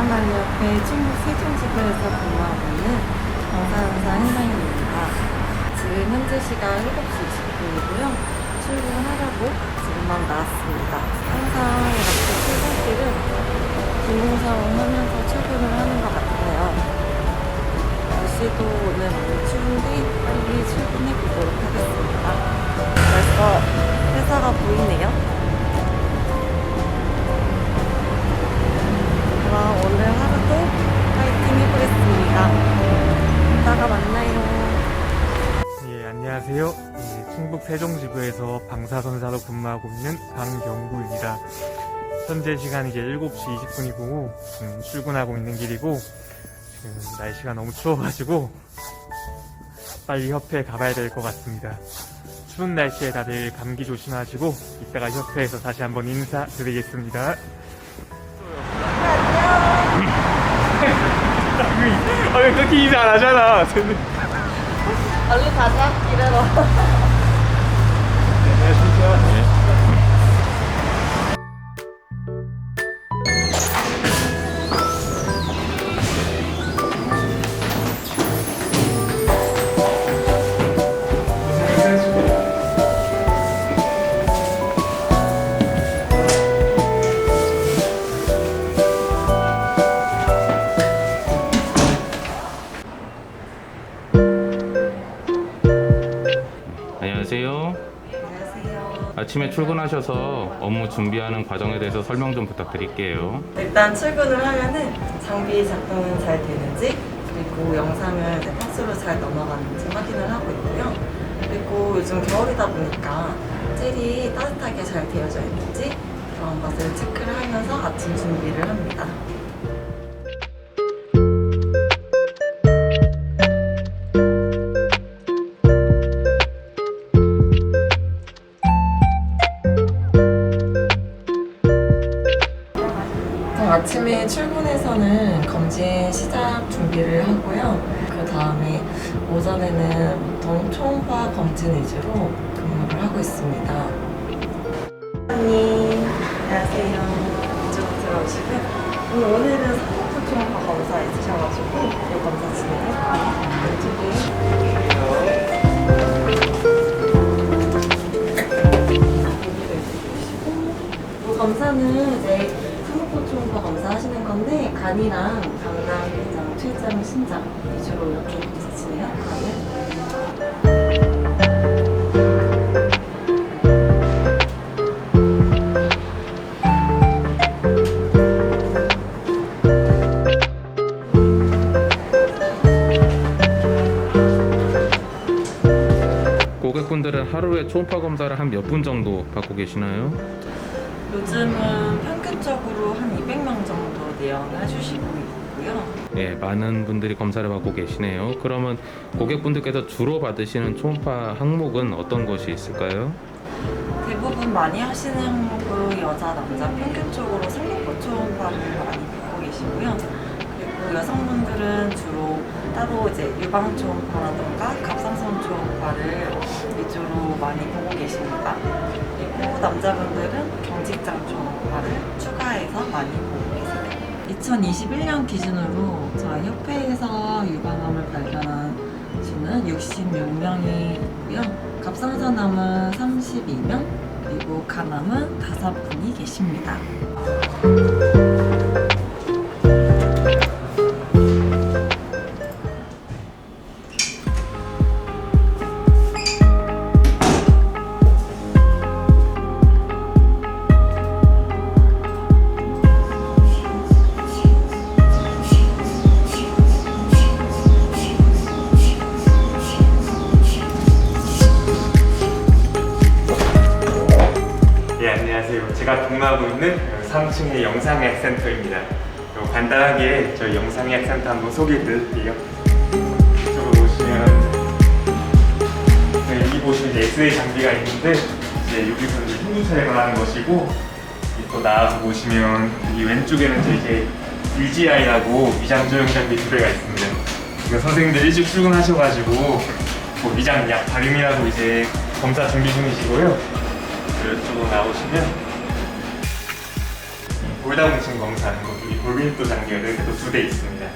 유한관리협회 충북 세종지구에서 근무하고 있는 방사선사 현상입니다. 지금 현재 시간 7시 20분이고요. 출근하려고 지금 막 나왔습니다. 항상 이렇게 출근길은 비몽사몽 하면서 출근을 하는 것 같아요. 날씨도 세종지구에서 방사선사로 근무하고 있는 강경구입니다. 현재 시간 이제 7시 20분이고 지금 출근하고 있는 길이고 지금 날씨가 너무 추워가지고 빨리 협회에 가봐야 될 것 같습니다. 추운 날씨에 다들 감기 조심하시고 이따가 협회에서 다시 한번 인사드리겠습니다. 안녕. 아니 그렇게 인사 안 하잖아. 얼른 가자, 일하러. 아침에 출근하셔서 업무 준비하는 과정에 대해서 설명 좀 부탁드릴게요. 일단 출근을 하면은 장비 작동은 잘 되는지 그리고 영상을 파스로 잘 넘어가는지 확인을 하고 있고요. 그리고 요즘 겨울이다 보니까 젤이 따뜻하게 잘 되어져 있는지 그런 것을 체크를 하면서 아침 준비를 합니다. 아침에 출근해서는 검진 시작 준비를 하고요. 그 다음에 오전에는 보통 초음파 검진 위주로 근무를 하고 있습니다. 언니, 안녕하세요. 이쪽으로 들어오시고요. 오늘 오늘은 산업부 초음파 검사 있으셔가지고 이 검사 진행할 거예요. 이쪽에 이 검사는 이제 하시는 건데 간이랑 강낭, 내장, 췌장, 신장 위주로 이렇게 거예요. 고객분들은 하루에 초음파 검사를 한 몇 분 정도 받고 계시나요? 요즘은 평균적으로 한 200명 정도 내연을 해주시고 있고요. 예, 많은 분들이 검사를 받고 계시네요. 그러면 고객분들께서 주로 받으시는 초음파 항목은 어떤 것이 있을까요? 대부분 많이 하시는 항목은 여자, 남자 평균적으로 생리포 초음파를 많이 받고 계시고요. 그리고 여성분들은 주로 따로 이제 유방 초음파라던가 갑상선 초음파를 위주로 많이 보고 계십니다. 그리고 남자분들은 경직장 초음파를 추가해서 많이 보고 계세요. 2021년 기준으로 저희 협회에서 유방암을 발견한 수는 66명이 있고요. 갑상선암은 32명, 그리고 간암은 5분이 계십니다. 영상의학 센터입니다. 요 간단하게 저희 영상의학 센터 한번 소개해 드릴게요. 이쪽으로 오시면 네, 여기 보시면 이제 엑스레이 장비가 있는데 이제 여기서 이제 흉부 촬영을 하는 것이고 또 나와서 보시면 여기 왼쪽에는 이제 VGI라고 위장 조형 장비 두 대가 있습니다. 이거 선생님들 일찍 출근하셔가지고 뭐 위장 약 발음이라고 이제 검사 준비 중이시고요. 이쪽으로 나오시면 골다공증 검사하는 거, 이 골밀도 이렇게 또두대 있습니다.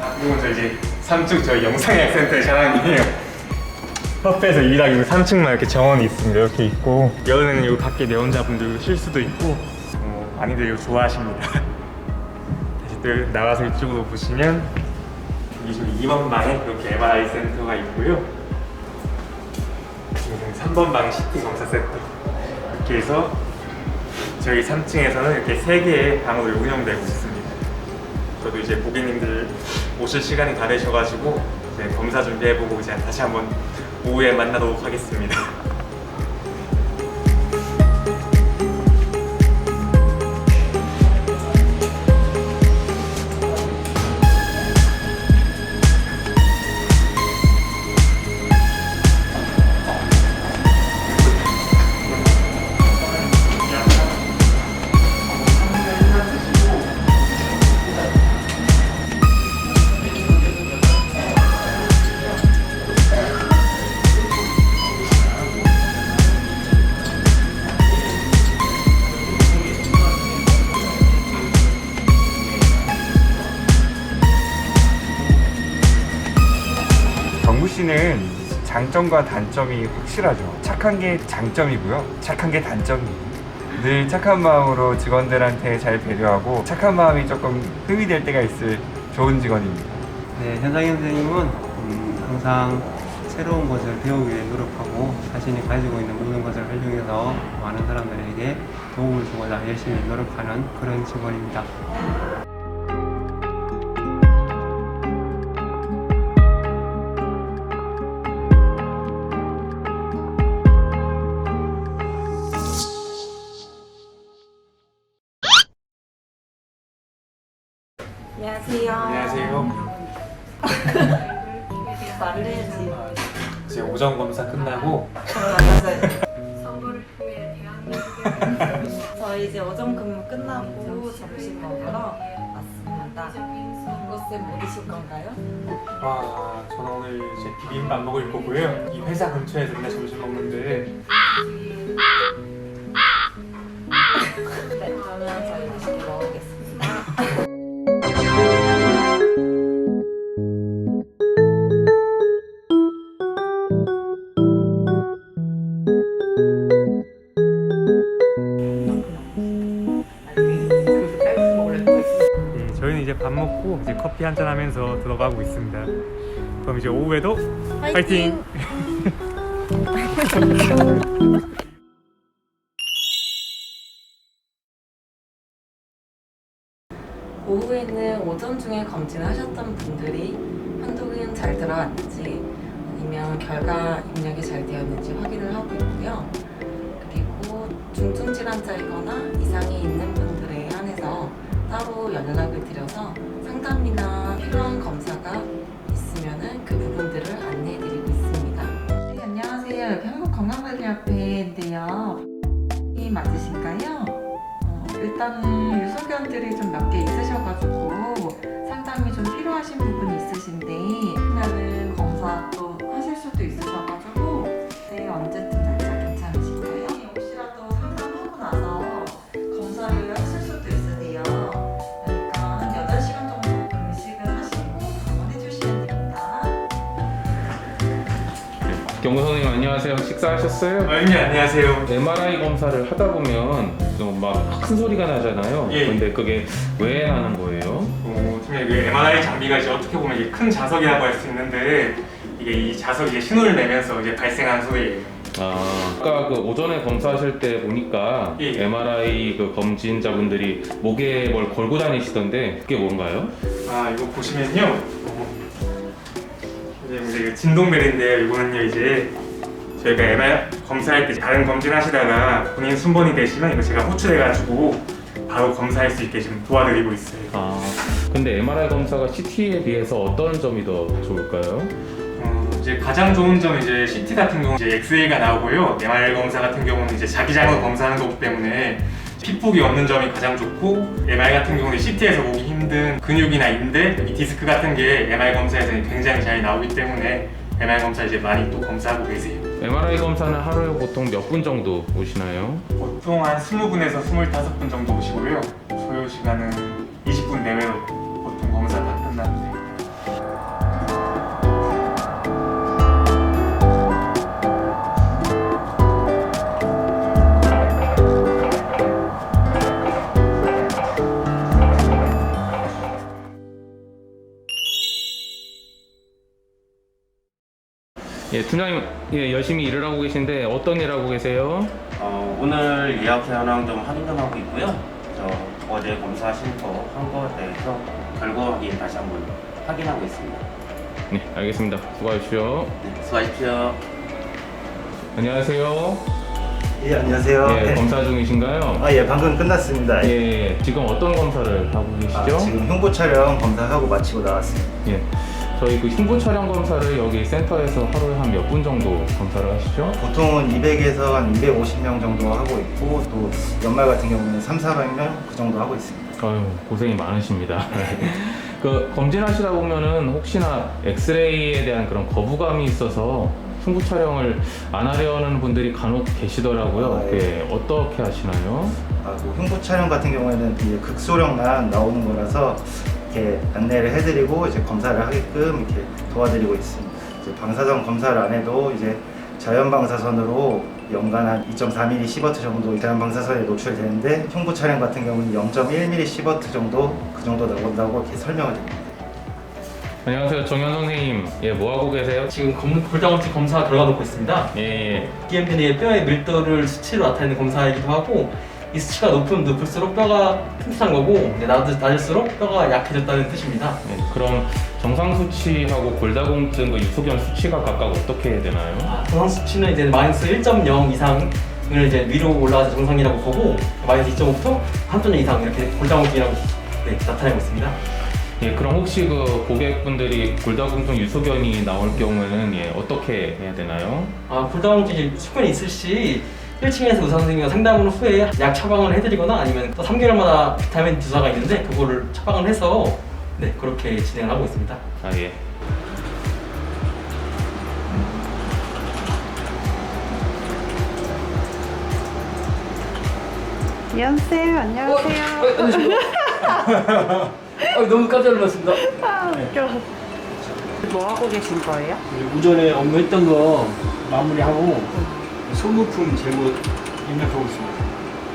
아, 그리고 저 이제 3층 저희 영상의학센터의 자랑이에요. 협회에서 일하기 위해 3층만 이렇게 정원이 있습니다. 이렇게 있고 여름에는 여기 밖에 내원자분들 쉴 수도 있고 어, 많이들 이거 좋아하십니다. 다시 또 나가서 이쪽으로 보시면 여기 지금 2번 방에 이렇게 MRI 센터가 있고요. 지금 3번 방 CT 검사 세트 이렇게 해서 저희 3층에서는 이렇게 3개의 방으로 운영되고 있습니다. 저도 이제 고객님들 오실 시간이 다 되셔가지고 이제 검사 준비해보고 이제 다시 한번 오후에 만나도록 하겠습니다. 장점과 단점이 확실하죠. 착한 게 장점이고요. 착한 게 단점이에요. 늘 착한 마음으로 직원들한테 잘 배려하고 착한 마음이 조금 흠이 될 때가 있을 좋은 직원입니다. 네, 현상현 선생님은 음, 항상 새로운 것을 배우기 위해 노력하고 자신이 가지고 있는 모든 것을 활용해서 많은 사람들에게 도움을 주고자 열심히 노력하는 그런 직원입니다. 안녕하세요. 안녕하세요. 말을 해야지. 이제 오전 검사 끝나고 저는 맞아요. 선거를 통해 대한민국의 저희 이제 오전 근무 끝나고 점심 먹으러 왔습니다. 이것은 뭐 드실 건가요? 아 저는 오늘 이제 비빔밥 먹을 거고요. 이 회사 근처에서 맨날 점심 먹는데 한잔 하면서 들어가고 있습니다. 그럼 이제 오후에도 파이팅! 오후에는 오전 중에 검진을 하셨던 분들이 한동은 잘 들어왔는지 아니면 결과 입력이 잘 되었는지 확인을 하고 있고요. 그리고 중증 질환자이거나 이상이 있는 따로 연락을 드려서 상담이나 필요한 검사가 있으면은 그 부분들을 안내해드리고 있습니다. 네, 안녕하세요. 여기 한국건강관리협회인데요. 이 맞으신가요? 어, 일단은 유소견들이 좀 몇 개 있으셔가지고 상담이 좀 필요하신 부분이 있으신데 그러면 경구 선생님 안녕하세요. 식사하셨어요? 어머니 안녕하세요. MRI 검사를 하다 보면 막큰 소리가 나잖아요. 예. 근데 그게 왜 나는 거예요? 어, 팀의 그 MRI 장비가 이제 어떻게 보면 이게 큰 자석이라고 할 수 있는데 이게 이 자석이 이제 신호를 내면서 이제 발생한 소리예요. 아, 아까 그 오전에 검사하실 때 보니까 예. MRI 그 검진자분들이 목에 뭘 걸고 다니시던데 그게 뭔가요? 아 이거 보시면요. 어, 이제 진동벨인데요. 이거는요 이제 저희가 MR 검사할 때 다른 검진 하시다가 본인 순번이 되시면 이거 제가 호출해가지고 바로 검사할 수 있게 지금 도와드리고 있어요. 아, 근데 MRI 검사가 CT에 비해서 어떤 점이 더 좋을까요? 어, 이제 가장 좋은 점 이제 CT 같은 경우 이제 엑스레이가 나오고요. MR 검사 같은 경우는 이제 자기장을 검사하는 거기 때문에 핏폭이 없는 점이 가장 좋고 MR 같은 경우는 CT에서 보기 힘든 근육이나 인대, 이 디스크 같은 게 MR 검사에서 굉장히 잘 나오기 때문에 MR 검사 이제 많이 또 검사하고 계세요. MRI 검사는 하루에 보통 몇 분 정도 오시나요? 보통 한 20분에서 25분 정도 오시고요. 소요 시간은 20분 내외로 보통 검사 예, 팀장님 예, 열심히 일을 하고 계신데 어떤 일 하고 계세요? 어, 오늘 예약 현황 좀 확인 좀 하고 있고요. 저 어제 검사하신 거한 거에 대해서 결과 확인 다시 한번 확인하고 있습니다. 네, 알겠습니다. 수고하십시오. 네, 수고하십시오. 안녕하세요. 예, 안녕하세요. 예, 네. 검사 중이신가요? 아, 예, 방금 끝났습니다. 예, 예, 지금 어떤 검사를 하고 계시죠? 아, 지금 흉부 촬영 검사하고 마치고 나왔습니다. 예, 저희 그 흉부 촬영 검사를 여기 센터에서 하루에 한 몇 분 정도 검사를 하시죠? 보통은 200에서 한 250명 정도 하고 있고 또 연말 같은 경우는 3, 400명 그 정도 하고 있습니다. 아유, 고생이 많으십니다. 그 검진하시다 보면은 혹시나 엑스레이에 대한 그런 거부감이 있어서 흉부 촬영을 안 하려는 분들이 간혹 계시더라고요. 아, 예. 예, 어떻게 하시나요? 아, 뭐 흉부 촬영 같은 경우에는 이제 극소량만 나오는 거라서 이렇게 안내를 해드리고 이제 검사를 하게끔 이렇게 도와드리고 있습니다. 이제 방사선 검사를 안 해도 이제 자연 방사선으로 연간 한 2.4mm 시버트 정도 자연 방사선에 노출되는데 흉부 촬영 같은 경우는 0.1mm 시버트 정도 그 정도 나온다고 이렇게 설명을 드립니다. 안녕하세요, 정현 선생님. 예, 뭐 하고 계세요? 지금 검, 골다공증 검사 결과 놓고 있습니다. 예, 예. DMP는 뼈의 밀도를 수치로 나타내는 검사이기도 하고 이 수치가 높으면 높을수록 뼈가 튼튼한 거고 낮, 낮을수록 뼈가 약해졌다는 뜻입니다. 예, 그럼 정상 수치하고 골다공증 그 유소견 수치가 각각 어떻게 되나요? 아, 정상 수치는 이제 마이너스 1.0 이상을 이제 위로 올라가서 정상이라고 보고 마이너스 2.5부터 3.0 이상 이렇게 골다공증이라고 네, 나타내고 있습니다. 예, 그럼 혹시 그 고객분들이 골다공증 유소견이 나올 경우에는 예, 어떻게 해야 되나요? 아, 골다공증 수건이 있을 시 1층에서 의사 선생님과 상담을 후에 약 처방을 해드리거나 아니면 또 3개월마다 비타민 주사가 있는데 그거를 처방을 해서 네 그렇게 진행을 하고 있습니다. 아, 예. 이현쌤 안녕하세요. 아, 너무 깜짝 놀랐습니다. 아, 웃겨. 뭐 하고 계신 거예요? 오전에 업무했던 거 마무리하고 소모품 제보 입력하고 있습니다.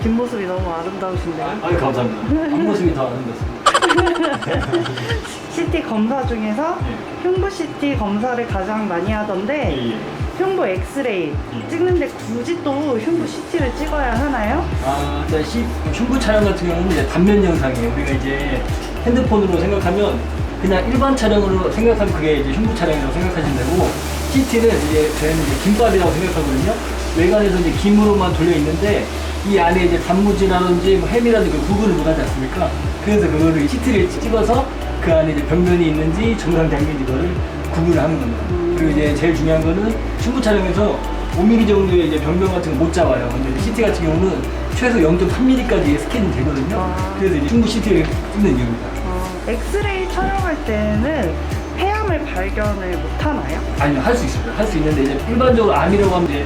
뒷모습이 너무 아름다우신데요. 아유 감사합니다. 앞모습이 더 아름답습니다. CT 검사 중에서 흉부 CT 검사를 가장 많이 하던데 예, 예. 흉부 엑스레이 찍는데 굳이 또 흉부 CT를 찍어야 하나요? 아, 일단 시, 흉부 촬영 같은 경우는 이제 단면 영상이에요. 우리가 이제 핸드폰으로 생각하면 그냥 일반 촬영으로 생각하면 그게 이제 흉부 촬영이라고 생각하시면 되고 CT는 이제 저희는 이제 김밥이라고 생각하거든요. 외관에서 이제 김으로만 돌려 있는데 이 안에 이제 단무지라든지 뭐 햄이라든지 그 구분을 못하지 않습니까? 그래서 그거를 CT를 찍어서 그 안에 이제 병변이 있는지 정상장인지 그거를 구분을 하는 겁니다. 그리고 이제 제일 중요한 거는 흉부 촬영에서 5mm 정도의 이제 병변 같은 거 못 잡아요. 근데 CT 같은 경우는 최소 0.3mm까지 스캔이 되거든요. 아. 그래서 이제 흉부 CT를 찍는 이유입니다. 어, 엑스레이 촬영할 때는 폐암을 발견을 못 하나요? 아니요, 할 수 있습니다. 할 수 있는데 이제 일반적으로 암이라고 하면 이제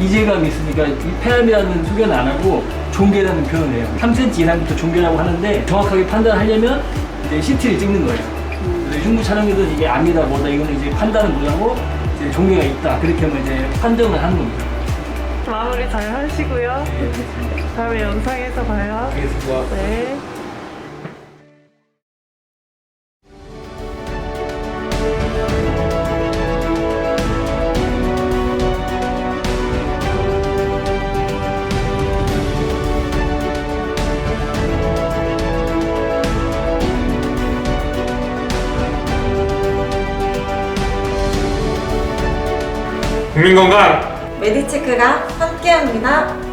이재감이 있으니까 이 폐암이라는 소개는 안 하고 종괴라는 표현을 해요. 3cm 이상부터 종괴라고 하는데 정확하게 판단하려면 이제 CT를 찍는 거예요. 그래서 흉부 촬영에서 이게 암이다 뭐다 이거는 이제 판단을 못하고 이제 종괴가 있다 그렇게 하면 이제 판정을 하는 겁니다. 마무리 잘 하시고요. 다음에 영상에서 봐요. 알겠습니다. 네. 국민 건강 메디체크가 함께합니다.